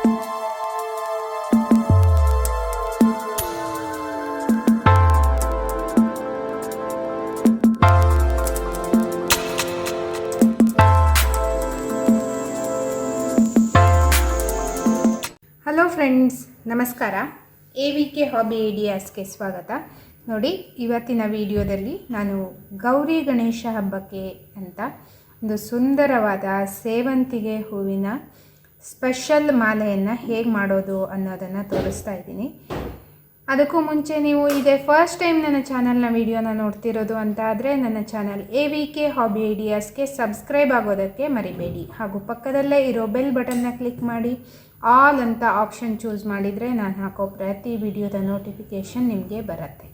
Hello friends ನಮಸ್ಕಾರ. A V K hobby ಐಡಿಯಾಸ್ಗೆ ಸ್ವಾಗತ. ನೋಡಿ, ಇವತ್ತಿನ ವಿಡಿಯೋದಲ್ಲಿ ನಾನು ಗೌರಿ ಗಣೇಶ ಹಬ್ಬಕ್ಕೆ ಅಂತ ಒಂದು ಸುಂದರವಾದ ಸೇವಂತಿಗೆ ಹೂವಿನ ಸ್ಪೆಷಲ್ ಮಾಲೆಯನ್ನು ಹೇಗೆ ಮಾಡೋದು ಅನ್ನೋದನ್ನು ತೋರಿಸ್ತಾ ಇದ್ದೀನಿ. ಅದಕ್ಕೂ ಮುಂಚೆ ನೀವು ಇದೇ ಫಸ್ಟ್ ಟೈಮ್ ನನ್ನ ಚಾನಲ್ನ ವಿಡಿಯೋನ ನೋಡ್ತಿರೋದು ಅಂತ ಆದರೆ ನನ್ನ channel A V K hobby ಐಡಿಯಾಸ್ಗೆ subscribe ಆಗೋದಕ್ಕೆ ಮರಿಬೇಡಿ. ಹಾಗೂ ಪಕ್ಕದಲ್ಲೇ ಇರೋ ಬೆಲ್ ಬಟನ್ನ ಕ್ಲಿಕ್ ಮಾಡಿ. ಆಲ್ ಅಂತ ಆಪ್ಷನ್ ಚೂಸ್ ಮಾಡಿದರೆ ನಾನು ಹಾಕೋ ಪ್ರತಿ ವಿಡಿಯೋದ ನೋಟಿಫಿಕೇಷನ್ ನಿಮಗೆ ಬರುತ್ತೆ.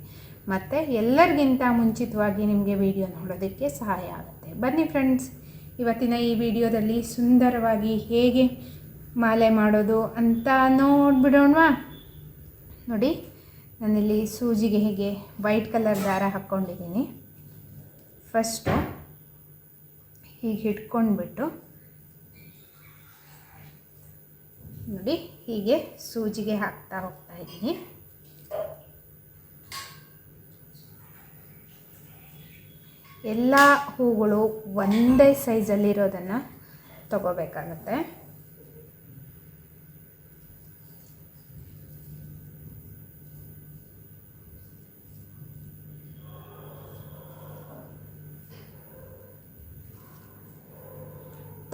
ಮತ್ತು ಎಲ್ಲರಿಗಿಂತ ಮುಂಚಿತವಾಗಿ ನಿಮಗೆ ವಿಡಿಯೋ ನೋಡೋದಕ್ಕೆ ಸಹಾಯ ಆಗುತ್ತೆ. ಬನ್ನಿ ಫ್ರೆಂಡ್ಸ್ ಇವತ್ತಿನ ಈ ವಿಡಿಯೋದಲ್ಲಿ ಸುಂದರವಾಗಿ ಹೇಗೆ ಮಾಲೆ ಮಾಡೋದು ಅಂತ ನೋಡ್ಬಿಡೋಣವಾ? ನೋಡಿ, ನಾನಿಲ್ಲಿ ಸೂಜಿಗೆ ಹೀಗೆ ವೈಟ್ ಕಲರ್ ದಾರ ಹಾಕ್ಕೊಂಡಿದ್ದೀನಿ. ಫಸ್ಟು ಹೀಗೆ ಹಿಡ್ಕೊಂಡ್ಬಿಟ್ಟು, ನೋಡಿ, ಹೀಗೆ ಸೂಜಿಗೆ ಹಾಕ್ತಾ ಹೋಗ್ತಾ ಇದ್ದೀನಿ. ಎಲ್ಲ ಹೂಗಳು ಒಂದೇ ಸೈಜಲ್ಲಿರೋದನ್ನು ತಗೋಬೇಕಾಗತ್ತೆ.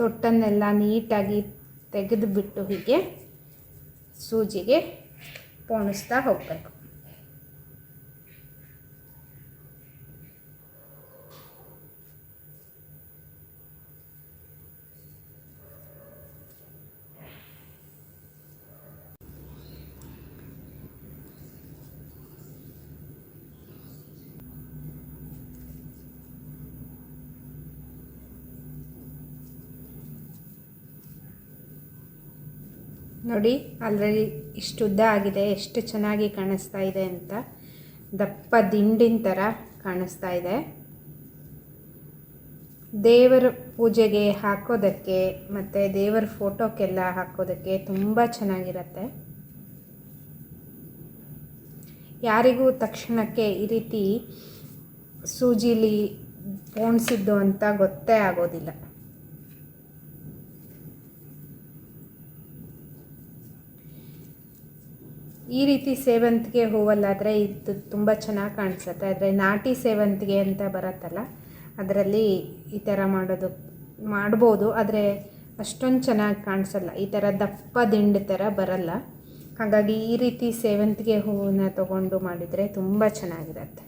ತೊಟ್ಟನ್ನೆಲ್ಲ ನೀಟಾಗಿ ತೆಗೆದುಬಿಟ್ಟು ಹೀಗೆ ಸೂಜಿಗೆ ಪೋಣಿಸ್ತಾ ಹೋಗಬೇಕು. ನೋಡಿ, ಅದರಲ್ಲಿ ಇಷ್ಟು ಉದ್ದ ಆಗಿದೆ, ಎಷ್ಟು ಚೆನ್ನಾಗಿ ಕಾಣಿಸ್ತಾ ಇದೆ ಅಂತ ದಪ್ಪ ದಿಂಡಿನ ಥರ ಕಾಣಿಸ್ತಾ ಇದೆ. ದೇವರ ಪೂಜೆಗೆ ಹಾಕೋದಕ್ಕೆ ಮತ್ತು ದೇವರ ಫೋಟೋಕ್ಕೆಲ್ಲ ಹಾಕೋದಕ್ಕೆ ತುಂಬ ಚೆನ್ನಾಗಿರುತ್ತೆ. ಯಾರಿಗೂ ತಕ್ಷಣಕ್ಕೆ ಈ ರೀತಿ ಸೂಜಿಲಿ ಪೋಣಿಸಿದ್ದು ಅಂತ ಗೊತ್ತೇ ಆಗೋದಿಲ್ಲ. ಈ ರೀತಿ ಸೇವಂತಿಗೆ ಹೂವಲ್ಲಾದರೆ ಇದು ತುಂಬ ಚೆನ್ನಾಗಿ ಕಾಣಿಸುತ್ತೆ. ಆದರೆ ನಾಟಿ ಸೇವಂತಿಗೆ ಅಂತ ಬರುತ್ತಲ್ಲ, ಅದರಲ್ಲಿ ಈ ಥರ ಮಾಡೋದು, ಮಾಡ್ಬೋದು, ಆದರೆ ಅಷ್ಟೊಂದು ಚೆನ್ನಾಗಿ ಕಾಣಿಸಲ್ಲ. ಈ ಥರ ದಪ್ಪ ದಿಂಡು ಥರ ಬರಲ್ಲ. ಹಾಗಾಗಿ ಈ ರೀತಿ ಸೇವಂತಿಗೆ ಹೂವನ್ನ ತಗೊಂಡು ಮಾಡಿದರೆ ತುಂಬ ಚೆನ್ನಾಗಿರುತ್ತೆ.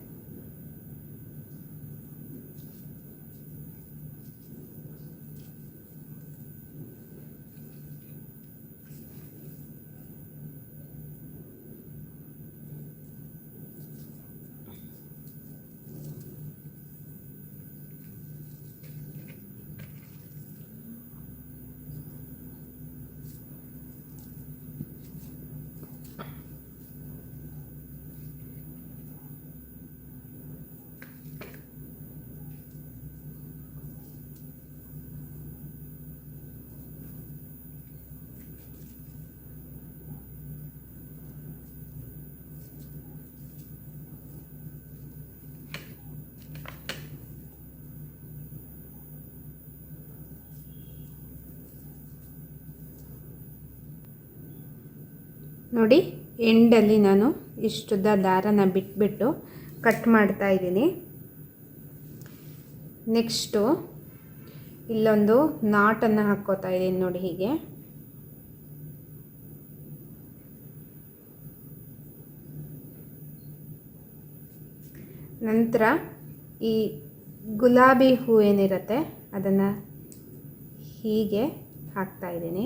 ನೋಡಿ ಎಂಡಲ್ಲಿ ನಾನು ಇಷ್ಟುದ್ದ ದಾರನ ಬಿಟ್ಬಿಟ್ಟು ಕಟ್ ಮಾಡ್ತಾ ಇದ್ದೀನಿ. ನೆಕ್ಸ್ಟು ಇಲ್ಲೊಂದು ನಾಟನ್ನು ಹಾಕ್ಕೋತಾ ಇದ್ದೀನಿ ನೋಡಿ ಹೀಗೆ. ನಂತರ ಈ ಗುಲಾಬಿ ಹೂ ಏನಿರುತ್ತೆ, ಅದನ್ನು ಹೀಗೆ ಹಾಕ್ತಾ ಇದ್ದೀನಿ.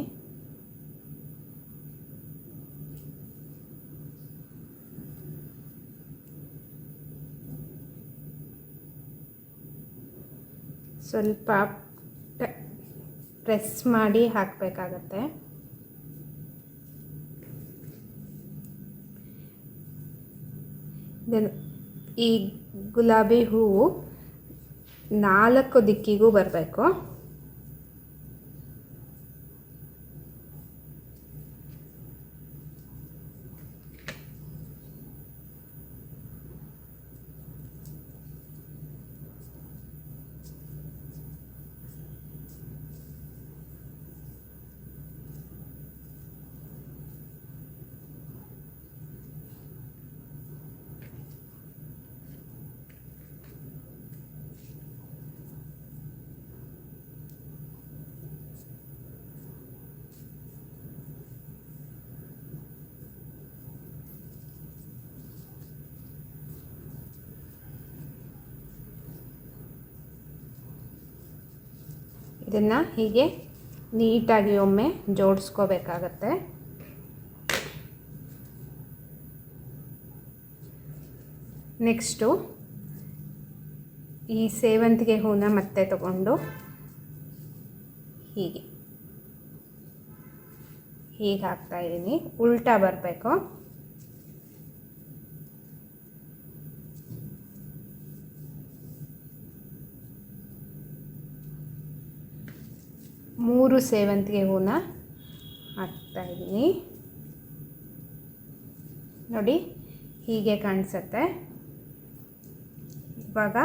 ಸ್ವಲ್ಪ ಪ್ರೆಸ್ ಮಾಡಿ ಹಾಕಬೇಕಾಗತ್ತೆ. ದೆನ್ ಈ ಗುಲಾಬಿ ಹೂವು ನಾಲ್ಕು ದಿಕ್ಕಿಗೂ ಬರಬೇಕು. ಇದನ್ನು ಹೀಗೆ ನೀಟಾಗಿ ಒಮ್ಮೆ ಜೋಡಿಸ್ಕೋಬೇಕಾಗತ್ತೆ. ನೆಕ್ಸ್ಟು ಈ ಸೇವಂತಿಗೆ ಹೂನ ಮತ್ತೆ ತಗೊಂಡು ಹೀಗೆ. ಹೀಗೆ ಹಾಕ್ತಾ ಇದ್ದೀನಿ. ಉಲ್ಟಾ ಬರಬೇಕು. ಮೂರು ಸೇವಂತಿಗೆ ಹೂನ ಹಾಕ್ತಾ ಇದ್ದೀನಿ. ನೋಡಿ, ಹೀಗೆ ಕಾಣಿಸುತ್ತೆ. ಇವಾಗ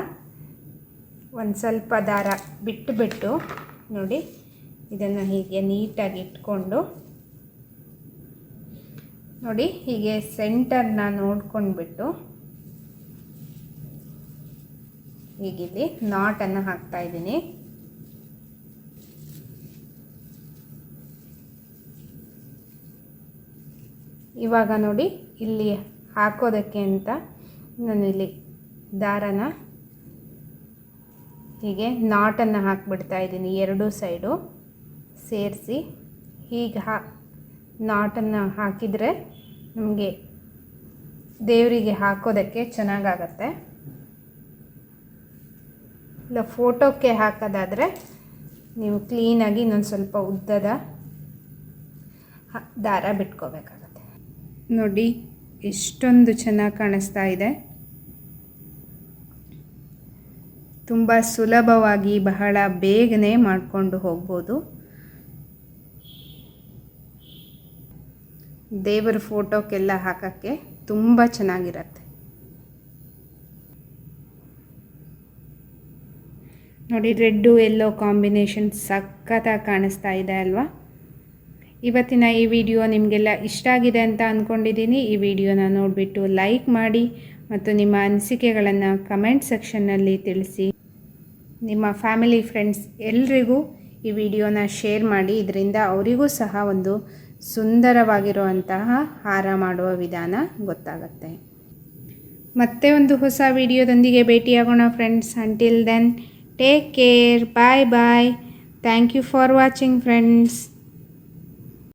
ಒಂದು ಸ್ವಲ್ಪ ದಾರ ಬಿಟ್ಟು ಬಿಟ್ಟು ನೋಡಿ, ಇದನ್ನು ಹೀಗೆ ನೀಟಾಗಿ ಇಟ್ಕೊಂಡು ನೋಡಿ, ಹೀಗೆ ಸೆಂಟರ್ನ ನೋಡ್ಕೊಂಡ್ಬಿಟ್ಟು ಹೀಗಿಲ್ಲಿ ನಾಟನ್ನು ಹಾಕ್ತಾ ಇವಾಗ ನೋಡಿ ಇಲ್ಲಿ ಹಾಕೋದಕ್ಕೆ ಅಂತ ನಾನು ಇಲ್ಲಿ ದಾರನ ಹೀಗೆ ನಾಟನ್ನು ಹಾಕ್ಬಿಡ್ತಾ ಇದ್ದೀನಿ. ಎರಡೂ ಸೈಡು ಸೇರಿಸಿ ಹೀಗೆ ಹಾ ನಾಟನ್ನು ಹಾಕಿದರೆ ನಮಗೆ ದೇವರಿಗೆ ಹಾಕೋದಕ್ಕೆ ಚೆನ್ನಾಗಾಗತ್ತೆ. ಇಲ್ಲ ಫೋಟೋಕ್ಕೆ ಹಾಕೋದಾದರೆ ನೀವು ಕ್ಲೀನಾಗಿ ಇನ್ನೊಂದು ಸ್ವಲ್ಪ ಉದ್ದದ ದಾರ ಬಿಟ್ಕೋಬೇಕಾಗತ್ತೆ. ನೋಡಿ, ಎಷ್ಟೊಂದು ಚೆನ್ನಾಗಿ ಕಾಣಿಸ್ತಾ ಇದೆ. ತುಂಬ ಸುಲಭವಾಗಿ ಬಹಳ ಬೇಗನೆ ಮಾಡಿಕೊಂಡು ಹೋಗ್ಬೋದು. ದೇವರ ಫೋಟೋಕ್ಕೆಲ್ಲ ಹಾಕೋಕ್ಕೆ ತುಂಬ ಚೆನ್ನಾಗಿರತ್ತೆ. ನೋಡಿ, ರೆಡ್ಡು, ಎಲ್ಲೋ ಕಾಂಬಿನೇಷನ್ ಸಖತ್ತಾಗಿ ಕಾಣಿಸ್ತಾ ಇದೆ ಅಲ್ವಾ? ಇವತ್ತಿನ ಈ ವಿಡಿಯೋ ನಿಮಗೆಲ್ಲ ಇಷ್ಟ ಆಗಿದೆ ಅಂತ ಅಂದ್ಕೊಂಡಿದ್ದೀನಿ ಈ ವಿಡಿಯೋನ ನೋಡಿಬಿಟ್ಟು ಲೈಕ್ ಮಾಡಿ ಮತ್ತು ನಿಮ್ಮ ಅನಿಸಿಕೆಗಳನ್ನು ಕಮೆಂಟ್ ಸೆಕ್ಷನ್ನಲ್ಲಿ ತಿಳಿಸಿ. ನಿಮ್ಮ ಫ್ಯಾಮಿಲಿ ಫ್ರೆಂಡ್ಸ್ ಎಲ್ರಿಗೂ ಈ ವಿಡಿಯೋನ ಶೇರ್ ಮಾಡಿ. ಇದರಿಂದ ಅವರಿಗೂ ಸಹ ಒಂದು ಸುಂದರವಾಗಿರುವಂತಹ ಹಾರ ಮಾಡುವ ವಿಧಾನ ಗೊತ್ತಾಗುತ್ತೆ. ಮತ್ತೆ ಒಂದು ಹೊಸ ವಿಡಿಯೋದೊಂದಿಗೆ ಭೇಟಿಯಾಗೋಣ friends. Until then take care bye bye thank you for watching friends